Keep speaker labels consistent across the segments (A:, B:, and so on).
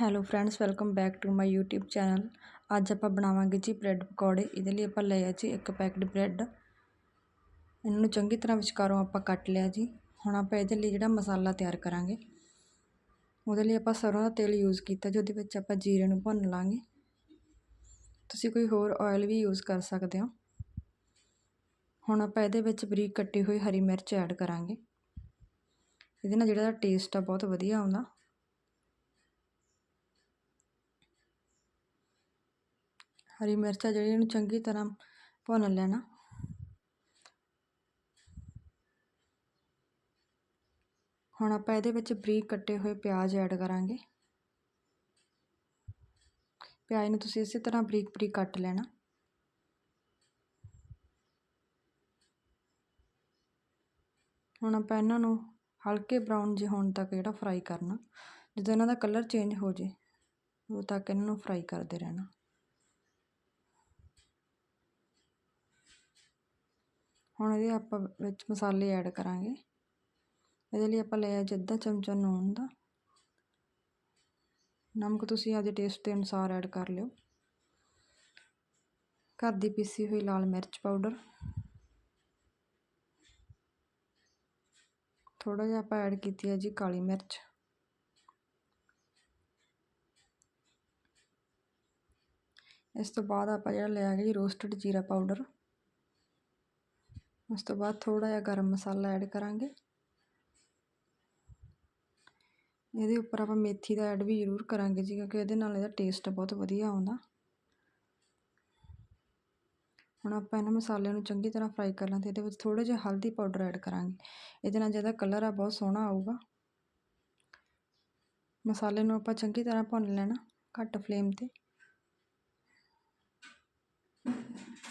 A: Hello friends welcome back to my YouTube channel ਅੱਜ ਆਪਾਂ ਬਣਾਵਾਂਗੇ ਜੀ ਬ੍ਰੈਡ ਪਕੌੜੇ। ਇਹਦੇ ਲਈ ਆਪਾਂ ਲਿਆ ਜੀ ਇੱਕ ਪੈਕਡ ਬ੍ਰੈਡ ਇਹਨਾਂ ਨੂੰ ਚੰਗੀ ਤਰ੍ਹਾਂ ਵਿਚਕਾਰੋਂ ਆਪਾਂ ਕੱਟ ਲਿਆ ਜੀ। ਹੁਣ ਆਪਾਂ ਇਹਦੇ ਲਈ ਜਿਹੜਾ ਮਸਾਲਾ ਤਿਆਰ ਕਰਾਂਗੇ। ਉਹਦੇ ਲਈ ਆਪਾਂ ਸਰੋਂ ਦਾ ਤੇਲ ਯੂਜ਼ ਕੀਤਾ ਜਿਹਦੇ ਵਿੱਚ ਆਪਾਂ ਜੀਰੇ ਨੂੰ ਭੁੰਨ ਲਾਂਗੇ। ਤੁਸੀਂ ਕੋਈ ਹੋਰ ਆਇਲ ਵੀ ਯੂਜ਼ ਕਰ ਸਕਦੇ ਹੋ। ਹੁਣ ਆਪਾਂ ਇਹਦੇ ਵਿੱਚ ਬਰੀਕ ਕੱਟੀ ਹੋਈ ਹਰੀ ਮਿਰਚ ਐਡ ਕਰਾਂਗੇ। ਇਹਦੇ ਨਾਲ ਜਿਹੜਾ ਟੇਸਟ ਆ ਬਹੁਤ ਵਧੀਆ ਆਉਂਦਾ। ਹਰੀ ਮਿਰਚਾਂ ਜਿਹੜੀ ਇਹਨੂੰ ਚੰਗੀ ਤਰ੍ਹਾਂ ਭੁੰਨ ਲੈਣਾ। ਹੁਣ ਆਪਾਂ ਇਹਦੇ ਵਿੱਚ ਬਰੀਕ ਕੱਟੇ ਹੋਏ ਪਿਆਜ਼ ਐਡ ਕਰਾਂਗੇ। ਪਿਆਜ਼ ਨੂੰ ਤੁਸੀਂ ਇਸੇ ਤਰ੍ਹਾਂ ਬਰੀਕ ਬਰੀਕ ਕੱਟ ਲੈਣਾ। ਹੁਣ ਆਪਾਂ ਇਹਨਾਂ ਨੂੰ ਹਲਕੇ ਬਰਾਊਨ ਜਿਹੇ ਹੋਣ ਤੱਕ ਜਿਹੜਾ ਫਰਾਈ ਕਰਨਾ। ਜਦੋਂ ਇਹਨਾਂ ਦਾ ਕਲਰ ਚੇਂਜ ਹੋ ਜੇ ਉਦੋਂ ਤੱਕ ਇਹਨਾਂ ਨੂੰ ਫਰਾਈ ਕਰਦੇ ਰਹਿਣਾ। ਹੁਣ ਇਹਦੇ ਆਪਾਂ ਵਿੱਚ ਮਸਾਲੇ ਐਡ ਕਰਾਂਗੇ। ਇਹਦੇ ਲਈ ਆਪਾਂ ਲਿਆ ਅੱਧਾ ਚਮਚਾ ਨੂਨ ਦਾ। ਨਮਕ ਤੁਸੀਂ ਆਪਦੇ ਟੇਸਟ ਦੇ ਅਨੁਸਾਰ ਐਡ ਕਰ ਲਿਓ। ਘਰ ਦੀ ਪੀਸੀ ਹੋਈ ਲਾਲ ਮਿਰਚ ਪਾਊਡਰ ਥੋੜਾ ਜਿਹਾ ਆਪਾਂ ਐਡ ਕੀਤੀ ਹੈ ਜੀ ਕਾਲੀ ਮਿਰਚ। ਇਸ ਤੋਂ ਬਾਅਦ ਆਪਾਂ ਜਿਹੜਾ ਲਿਆ ਗਿਆ ਜੀ ਰੋਸਟਡ ਜੀਰਾ ਪਾਊਡਰ ਉਸ ਤੋਂ ਬਾਅਦ ਥੋੜਾ ਜਿਹਾ ਗਰਮ ਮਸਾਲਾ ਐਡ ਕਰਾਂਗੇ। ਇਹਦੇ ਉੱਪਰ ਆਪਾਂ ਮੇਥੀ ਦਾ ਐਡ ਵੀ ਜ਼ਰੂਰ ਕਰਾਂਗੇ ਜੀ, ਕਿਉਂਕਿ ਇਹਦੇ ਨਾਲ ਇਹਦਾ ਟੇਸਟ ਬਹੁਤ ਵਧੀਆ ਆਉਂਦਾ। ਹੁਣ ਆਪਾਂ ਇਹਨਾਂ ਮਸਾਲਿਆਂ ਨੂੰ ਚੰਗੀ ਤਰ੍ਹਾਂ ਫਰਾਈ ਕਰ ਲਾਂਗੇ, ਇਹਦੇ ਵਿੱਚ ਥੋੜਾ ਜਿਹਾ ਹਲਦੀ ਪਾਊਡਰ ਐਡ ਕਰਾਂਗੇ। ਇਹਦੇ ਨਾਲ ਜਿਹਦਾ ਕਲਰ ਆ ਬਹੁਤ ਸੋਹਣਾ ਆਊਗਾ। ਮਸਾਲੇ ਨੂੰ ਆਪਾਂ ਚੰਗੀ ਤਰ੍ਹਾਂ ਭੁੰਨ ਲੈਣਾ ਘੱਟ ਫਲੇਮ ਤੇ।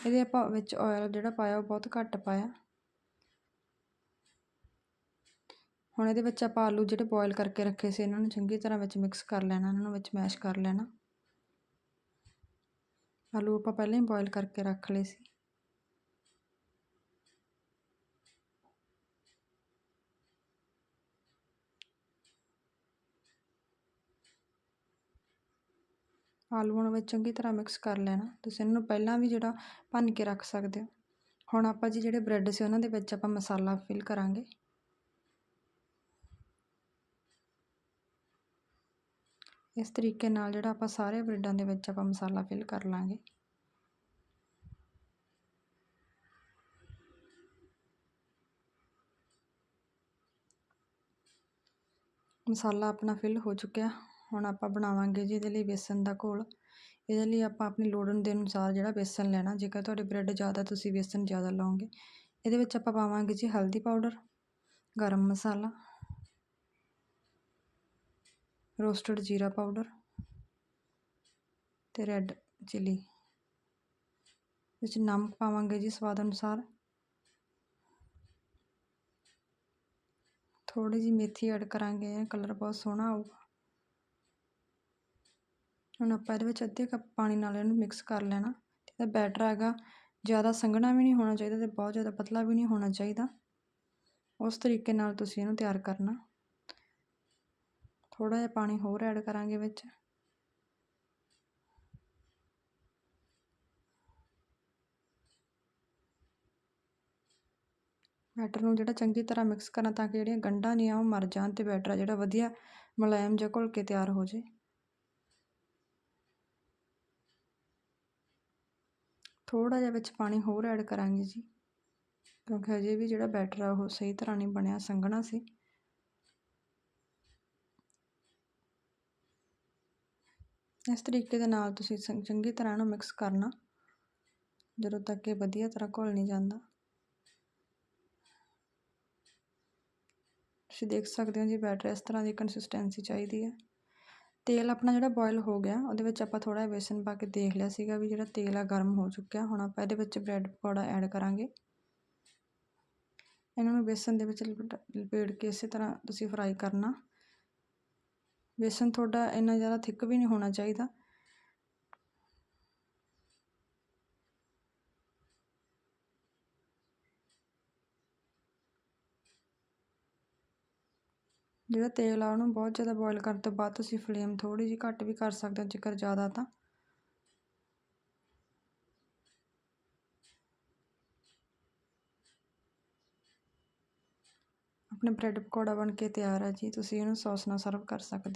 A: ਇਹਦੇ ਆਪਾਂ ਵਿੱਚ ਆਇਲ ਜਿਹੜਾ ਪਾਇਆ ਉਹ ਬਹੁਤ ਘੱਟ ਪਾਇਆ। ਹੁਣ ਇਹਦੇ ਵਿੱਚ ਆਪਾਂ ਆਲੂ ਜਿਹੜੇ ਬੋਇਲ ਕਰਕੇ ਰੱਖੇ ਸੀ, ਇਹਨਾਂ ਨੂੰ ਚੰਗੀ ਤਰ੍ਹਾਂ ਵਿੱਚ ਮਿਕਸ ਕਰ ਲੈਣਾ, ਇਹਨਾਂ ਨੂੰ ਵਿੱਚ ਮੈਸ਼ ਕਰ ਲੈਣਾ। ਆਲੂ ਆਪਾਂ ਪਹਿਲਾਂ ਹੀ ਬੋਇਲ ਕਰਕੇ ਰੱਖ ਲਏ ਸੀ। ਆਲੂਆਂ ਨੂੰ ਵਿੱਚ ਚੰਗੀ ਤਰ੍ਹਾਂ ਮਿਕਸ ਕਰ ਲੈਣਾ। ਤੁਸੀਂ ਇਹਨਾਂ ਨੂੰ ਪਹਿਲਾਂ ਵੀ ਜਿਹੜਾ ਭੰਨ ਕੇ ਰੱਖ ਸਕਦੇ ਹੋ। ਹੁਣ ਆਪਾਂ ਜੀ ਜਿਹੜੇ ਬ੍ਰੈਡ ਸੀ ਉਹਨਾਂ ਦੇ ਵਿੱਚ ਆਪਾਂ ਮਸਾਲਾ ਫਿਲ ਕਰਾਂਗੇ। ਇਸ ਤਰੀਕੇ ਨਾਲ ਜਿਹੜਾ ਆਪਾਂ ਸਾਰੇ ਬ੍ਰੈਡਾਂ ਦੇ ਵਿੱਚ ਆਪਾਂ ਮਸਾਲਾ ਫਿਲ ਕਰ ਲਾਂਗੇ। ਮਸਾਲਾ ਆਪਣਾ ਫਿਲ ਹੋ ਚੁੱਕਿਆ। ਹੁਣ ਆਪਾਂ ਬਣਾਵਾਂਗੇ ਜੀ ਇਹਦੇ ਲਈ ਬੇਸਨ ਦਾ ਘੋਲ। ਇਹਦੇ ਲਈ ਆਪਾਂ ਆਪਣੀ ਲੋੜ ਦੇ ਅਨੁਸਾਰ ਜਿਹੜਾ ਬੇਸਨ ਲੈਣਾ, ਜੇਕਰ ਤੁਹਾਡੇ ਬ੍ਰੈਡ ਜ਼ਿਆਦਾ, ਤੁਸੀਂ ਬੇਸਨ ਜ਼ਿਆਦਾ ਲਓਗੇ। ਇਹਦੇ ਵਿੱਚ ਆਪਾਂ ਪਾਵਾਂਗੇ ਜੀ ਹਲਦੀ ਪਾਊਡਰ, ਗਰਮ ਮਸਾਲਾ, ਰੋਸਟਡ ਜੀਰਾ ਪਾਊਡਰ ਤੇ ਰੈੱਡ ਚਿਲੀ। ਵਿੱਚ ਨਮਕ ਪਾਵਾਂਗੇ ਜੀ ਸਵਾਦ ਅਨੁਸਾਰ। ਥੋੜੀ ਜੀ ਮੇਥੀ ਐਡ ਕਰਾਂਗੇ ਕਲਰ ਬਹੁਤ ਸੋਹਣਾ ਆਊਗਾ। ਹੁਣ ਆਪਾਂ ਇਹਦੇ ਵਿੱਚ ਅੱਧੇ ਕੱਪ ਪਾਣੀ ਨਾਲ ਇਹਨੂੰ ਮਿਕਸ ਕਰ ਲੈਣਾ। ਇਹਦਾ ਬੈਟਰ ਹੈਗਾ, ਜ਼ਿਆਦਾ ਸੰਘਣਾ ਵੀ ਨਹੀਂ ਹੋਣਾ ਚਾਹੀਦਾ ਤੇ ਬਹੁਤ ਜ਼ਿਆਦਾ ਪਤਲਾ ਵੀ ਨਹੀਂ ਹੋਣਾ ਚਾਹੀਦਾ। ਉਸ ਤਰੀਕੇ ਨਾਲ ਤੁਸੀਂ ਇਹਨੂੰ ਤਿਆਰ ਕਰਨਾ। ਥੋੜਾ ਜਿਹਾ ਪਾਣੀ ਹੋਰ ਐਡ ਕਰਾਂਗੇ ਵਿੱਚ। ਬੈਟਰ ਨੂੰ ਜਿਹੜਾ ਚੰਗੀ ਤਰ੍ਹਾਂ ਮਿਕਸ ਕਰਨਾ ਤਾਂ ਕਿ ਜਿਹੜੀਆਂ ਗੰਢਾਂ ਨਹੀਂ ਆ ਉਹ ਮਰ ਜਾਣ ਤੇ ਬੈਟਰ ਜਿਹੜਾ ਵਧੀਆ ਮੁਲਾਇਮ ਜਿਹਾ ਘੁਲ ਕੇ ਤਿਆਰ ਹੋ ਜੇ ਥੋੜਾ ਜਿਹਾ ਵਿੱਚ ਪਾਣੀ ਹੋਰ ਐਡ ਕਰਾਂਗੇ ਜੀ, ਕਿਉਂਕਿ ਅਜੇ ਵੀ ਜਿਹੜਾ ਬੈਟਰ ਆ ਉਹ ਸਹੀ ਤਰ੍ਹਾਂ ਨਹੀਂ ਬਣਿਆ, ਸੰਘਣਾ ਸੀ। ਇਸ ਤਰੀਕੇ ਦੇ ਨਾਲ ਤੁਸੀਂ ਚੰਗੀ ਤਰ੍ਹਾਂ ਇਹਨੂੰ ਮਿਕਸ ਕਰਨਾ, ਜਦੋਂ ਤੱਕ ਇਹ ਵਧੀਆ ਤਰ੍ਹਾਂ ਘੁਲ ਨਹੀਂ ਜਾਂਦਾ। ਤੁਸੀਂ ਦੇਖ ਸਕਦੇ ਹੋ ਜੀ ਬੈਟਰ ਇਸ ਤਰ੍ਹਾਂ ਦੀ ਕੰਸਿਸਟੈਂਸੀ ਚਾਹੀਦੀ ਹੈ। ਤੇਲ ਆਪਣਾ ਜਿਹੜਾ ਬੋਇਲ ਹੋ ਗਿਆ, ਉਹਦੇ ਵਿੱਚ ਆਪਾਂ ਥੋੜਾ ਜਿਹਾ ਬੇਸਨ ਪਾ ਕੇ ਦੇਖ ਲਿਆ ਸੀਗਾ ਵੀ ਜਿਹੜਾ ਤੇਲ ਆ ਗਰਮ ਹੋ ਚੁੱਕਿਆ। ਹੁਣ ਆਪਾਂ ਇਹਦੇ ਵਿੱਚ ਬ੍ਰੈਡ ਪਕੌੜਾ ਐਡ ਕਰਾਂਗੇ। ਇਹਨਾਂ ਨੂੰ ਬੇਸਨ ਦੇ ਵਿੱਚ ਲਪੇਟ ਕੇ ਇਸੇ ਤਰ੍ਹਾਂ ਤੁਸੀਂ ਫਰਾਈ ਕਰਨਾ। ਬੇਸਨ ਤੁਹਾਡਾ ਇੰਨਾ ਜ਼ਿਆਦਾ ਥਿੱਕ ਵੀ ਨਹੀਂ ਹੋਣਾ ਚਾਹੀਦਾ। ਜਿਹੜਾ ਤੇਲ ਆ, ਉਹਨੂੰ ਬਹੁਤ ਜ਼ਿਆਦਾ ਬੋਇਲ ਕਰਨ ਤੋਂ ਬਾਅਦ ਤੁਸੀਂ ਫਲੇਮ ਥੋੜ੍ਹੀ ਜਿਹੀ ਘੱਟ ਵੀ ਕਰ ਸਕਦੇ ਹੋ, ਜੇਕਰ ਜ਼ਿਆਦਾ ਤਾਂ। ਆਪਣੇ ਬ੍ਰੈਡ ਪਕੌੜਾ ਬਣ ਕੇ ਤਿਆਰ ਹੈ ਜੀ, ਤੁਸੀਂ ਇਹਨੂੰ ਸੌਸ ਨਾਲ ਸਰਵ ਕਰ ਸਕਦੇ ਹੋ।